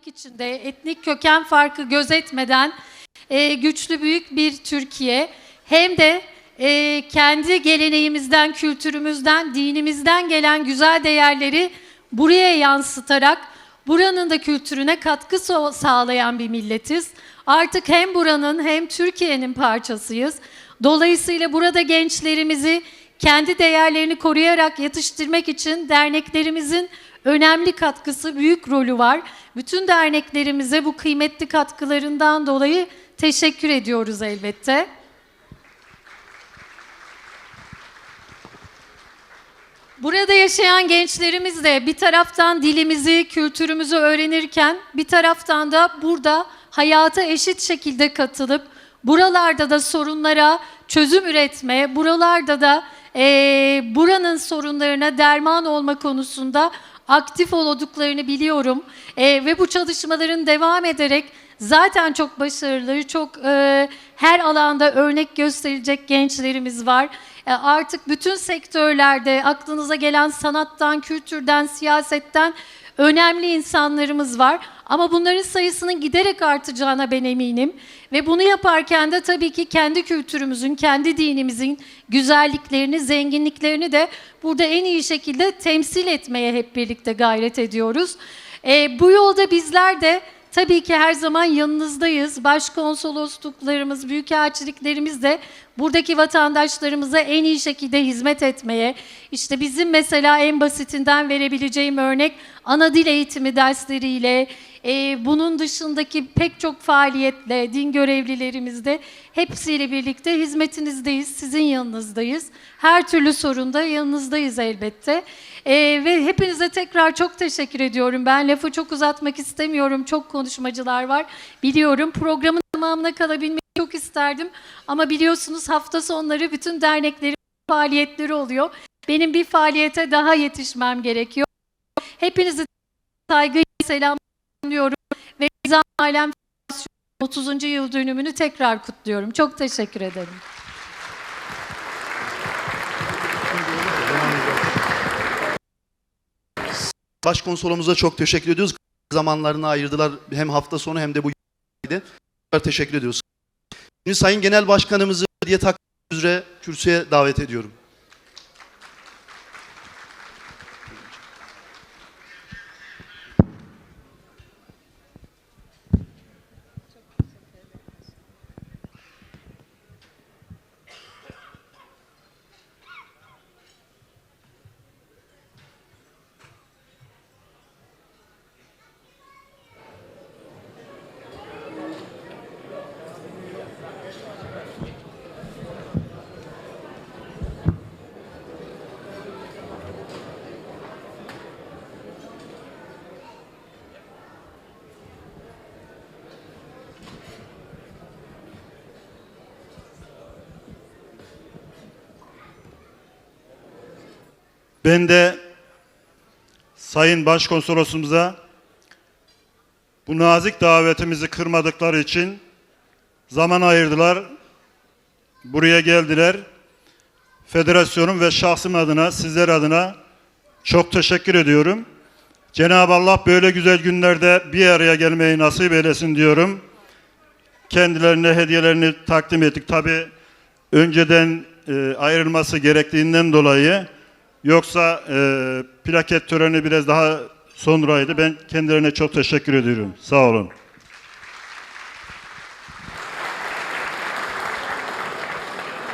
beraberlik içinde etnik köken farkı gözetmeden e, güçlü büyük bir Türkiye hem de e, kendi geleneğimizden, kültürümüzden, dinimizden gelen güzel değerleri buraya yansıtarak buranın da kültürüne katkı sağlayan bir milletiz. Artık hem buranın hem Türkiye'nin parçasıyız. Dolayısıyla burada gençlerimizi kendi değerlerini koruyarak yetiştirmek için derneklerimizin önemli katkısı, büyük rolü var. Bütün derneklerimize bu kıymetli katkılarından dolayı teşekkür ediyoruz elbette. Burada yaşayan gençlerimiz de bir taraftan dilimizi, kültürümüzü öğrenirken bir taraftan da burada hayata eşit şekilde katılıp buralarda da sorunlara çözüm üretme, buralarda da eee, buranın sorunlarına derman olma konusunda aktif olduklarını biliyorum. Eee, ve bu çalışmaların devam ederek zaten çok başarılı, çok eee, her alanda örnek gösterilecek gençlerimiz var. E, Artık bütün sektörlerde aklınıza gelen sanattan, kültürden, siyasetten önemli insanlarımız var. Ama bunların sayısının giderek artacağına ben eminim. Ve bunu yaparken de tabii ki kendi kültürümüzün, kendi dinimizin güzelliklerini, zenginliklerini de burada en iyi şekilde temsil etmeye hep birlikte gayret ediyoruz. E, bu yolda bizler de Tabii ki her zaman yanınızdayız. Başkonsolosluklarımız, büyükelçiliklerimiz de buradaki vatandaşlarımıza en iyi şekilde hizmet etmeye, işte bizim mesela en basitinden verebileceğim örnek ana dil eğitimi dersleriyle, e, bunun dışındaki pek çok faaliyetle, din görevlilerimizde hepsiyle birlikte hizmetinizdeyiz, sizin yanınızdayız. Her türlü sorunda yanınızdayız elbette. E, ve hepinize tekrar çok teşekkür ediyorum. Ben lafı çok uzatmak istemiyorum. Çok konuşmacılar var. Biliyorum programın tamamına kalabilmeyi çok isterdim. Ama biliyorsunuz hafta sonları bütün derneklerin faaliyetleri oluyor. Benim bir faaliyete daha yetişmem gerekiyor. Hepinizi saygıyla selamlıyorum ve Nizam Alem 30. yıl dönümünü tekrar kutluyorum. Çok teşekkür ederim. Başkonsolumuza çok teşekkür ediyoruz. Zamanlarını ayırdılar hem hafta sonu hem de bu. Tekrar Teşekkür ediyoruz. Şimdi Sayın Genel Başkanımızı diye takdim üzere kürsüye davet ediyorum. Ben de Sayın Başkonsolosumuza bu nazik davetimizi kırmadıkları için zaman ayırdılar. Buraya geldiler. Federasyonum ve şahsım adına, sizler adına çok teşekkür ediyorum. Cenab-ı Allah böyle güzel günlerde bir araya gelmeyi nasip eylesin diyorum. Kendilerine hediyelerini takdim ettik. Tabi önceden e, ayrılması gerektiğinden dolayı Yoksa e, plaket töreni biraz daha sonraydı. Ben kendilerine çok teşekkür ediyorum. Sağ olun.